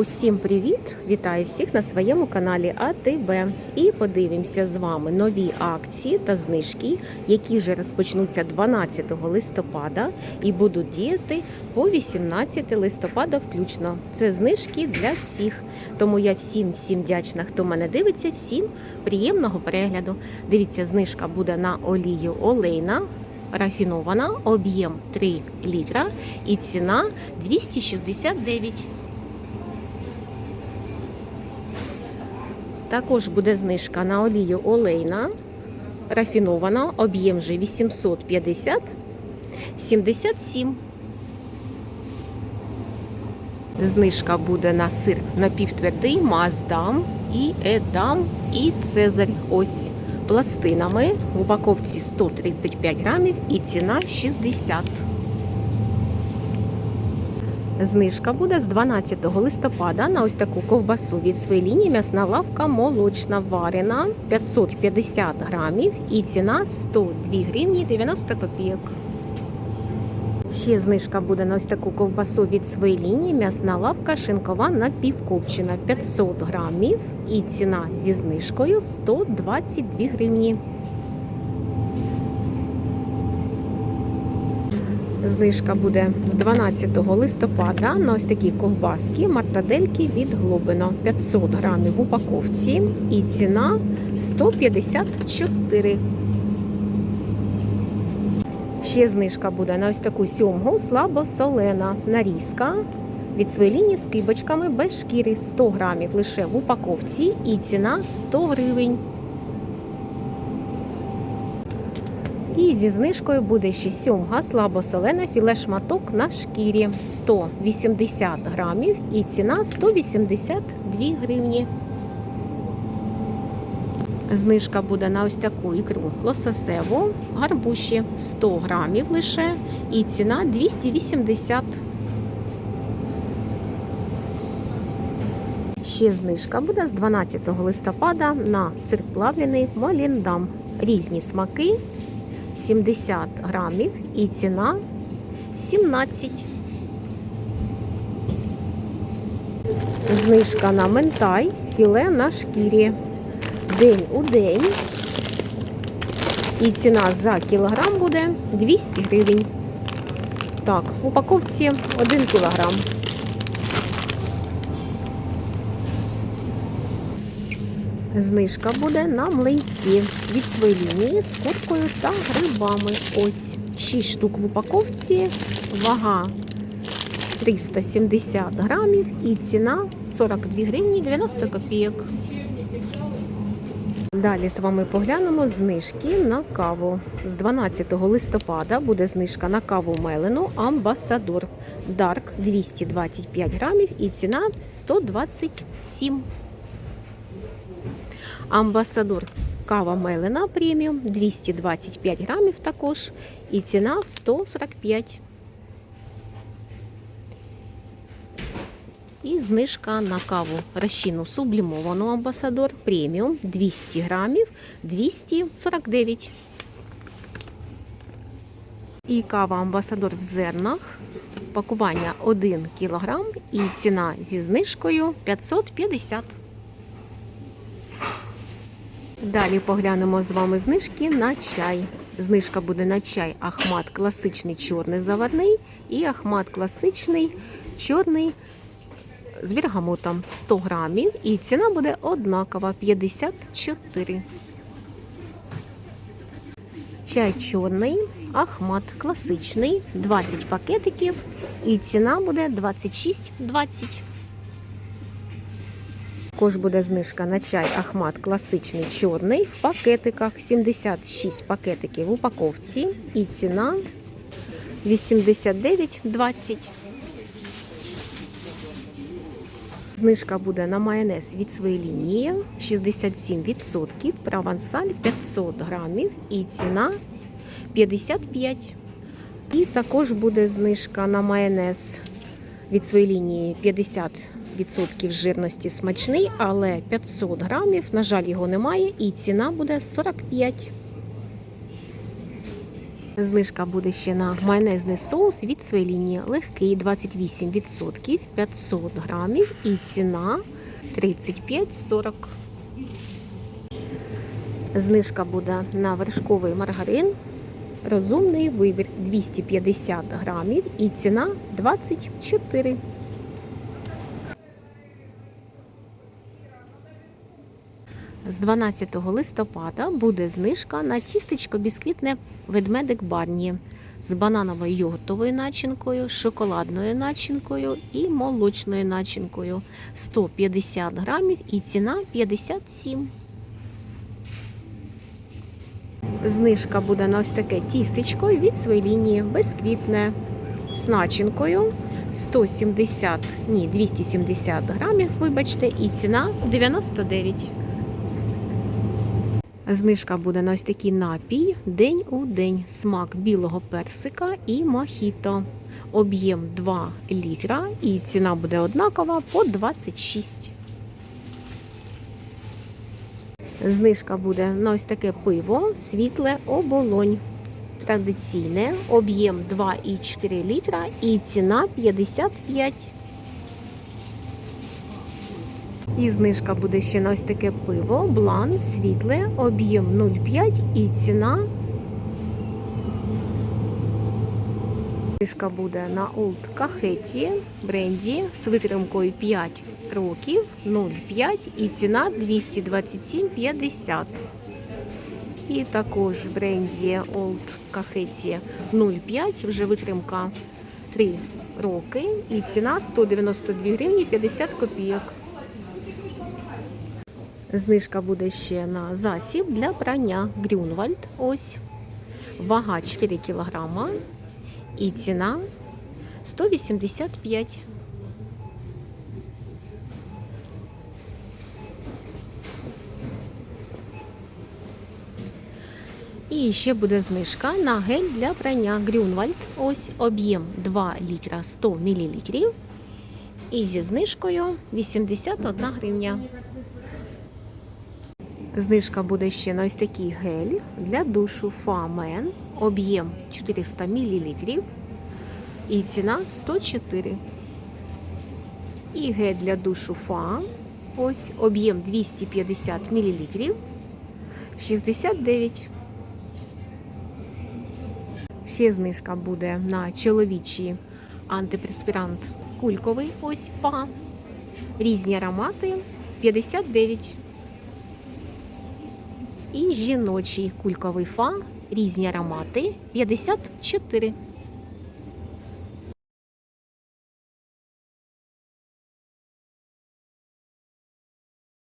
Усім привіт! Вітаю всіх на своєму каналі АТБ. І подивимося з вами нові акції та знижки, які вже розпочнуться 12 листопада і будуть діяти по 18 листопада включно. Це знижки для всіх. Тому я всім всім вдячна, хто мене дивиться. Всім приємного перегляду. Дивіться, знижка буде на олію олейна. Рафінована, об'єм 3 літра і ціна 269. Також буде знижка на олію олейна, рафінована, об'єм же 850 77. Знижка буде на сир напівтвердий, маздам і едам і цезарь. Ось пластинами. В упаковці 135 грамів і ціна 60. Знижка буде з 12 листопада на ось таку ковбасу від своєї лінії. М'ясна лавка молочна варена. 550 грамів. І ціна 102 гривні 90 копійок. Ще знижка буде на ось таку ковбасу від своєї лінії. М'ясна лавка шинкова напівкопчена. 500 грамів. І ціна зі знижкою 122 гривні. Знижка буде з 12 листопада на ось такі ковбаски мартадельки від Глобино 500 грамів в упаковці і ціна 154. Ще знижка буде на ось таку сьомгу слабосолена нарізка від своєї лінії з кибочками без шкіри 100 грамів лише в упаковці і ціна 100 гривень. Зі знижкою буде ще сьомга слабосолена філе шматок на шкірі 180 грамів і ціна 182 гривні. Знижка буде на ось таку ікру лососеву, гарбуші 100 грамів лише і ціна 280. Ще знижка буде з 12 листопада на сир плавлений Маліндам. Різні смаки 70 грамів і ціна 17. Знижка на ментай, філе на шкірі. День у день. І ціна за кілограм буде 200 гривень. Так, в упаковці 1 кілограм. Знижка буде на млинці від своєї лінії з куркою та грибами. Ось 6 штук в упаковці, вага 370 грамів і ціна 42 гривні 90 копійок. Далі з вами поглянемо знижки на каву. З 12 листопада буде знижка на каву Мелену Амбасадор Дарк 225 грамів і ціна 127. Амбасадор кава Мелена преміум 225 грамів також і ціна 145. І знижка на каву розчину сублімовану амбасадор преміум 200 грамів 249. І кава амбасадор в зернах. Пакування 1 кг і ціна зі знижкою 550. Далі поглянемо з вами знижки на чай. Знижка буде на чай Ахмат класичний чорний заварний і Ахмат класичний чорний з бергамотом 100 грамів. І ціна буде однакова 54. Чай чорний, Ахмат класичний, 20 пакетиків. І ціна буде 26,20. Також буде знижка на чай Ахмат класичний чорний в пакетиках. 76 пакетиків в упаковці. І ціна 89,20. Знижка буде на майонез від своєї лінії 67%, провансаль 500 грамів і ціна 55. І також буде знижка на майонез від своєї лінії 50%. Відсотків жирності смачний, але 500 грамів, на жаль, його немає, і ціна буде 45. Знижка буде ще на майонезний соус від своєї лінії. Легкий 28%, 500 грамів і ціна 35,40. Знижка буде на вершковий маргарин. Розумний вибір 250 грамів і ціна 24. З 12 листопада буде знижка на тістечко бісквітне ведмедик Барні з банановою йогуртовою начинкою, шоколадною начинкою і молочною начинкою 150 грамів і ціна 57. Знижка буде на ось таке тістечко від своєї лінії безквітне з начинкою 170, ні, 270 грамів, вибачте, і ціна 99. Знижка буде на ось такий напій день у день. Смак білого персика і мохіто. Об'єм 2 літра і ціна буде однакова по 26. Знижка буде на ось таке пиво світле оболонь. Традиційне, об'єм 2,4 літра і ціна 55. І знижка буде ще на ось таке пиво, блан, світле, об'єм 0,5 і ціна. Знижка буде на Old Кахеті бренді з витримкою 5 років 0,5 і ціна 227,50. І також в бренді Old Кахеті 0,5, вже витримка 3 роки і ціна 192 гривні 50 копійок. Знижка буде ще на засіб для прання Грюнвальд. Ось. Вага 4 кг. І ціна 185. І ще буде знижка на гель для прання Грюнвальд. Ось об'єм 2 літра 100 мл. І зі знижкою 81 гривня. Знижка буде ще на ось такий гель для душу Фамен, об'єм 400 мл і ціна 104. І гель для душу Фа, ось об'єм 250 мл 69. Ще знижка буде на чоловічий антипреспірант кульковий, ось Фа. Різні аромати 59. І жіночий кульковий фа, різні аромати 54.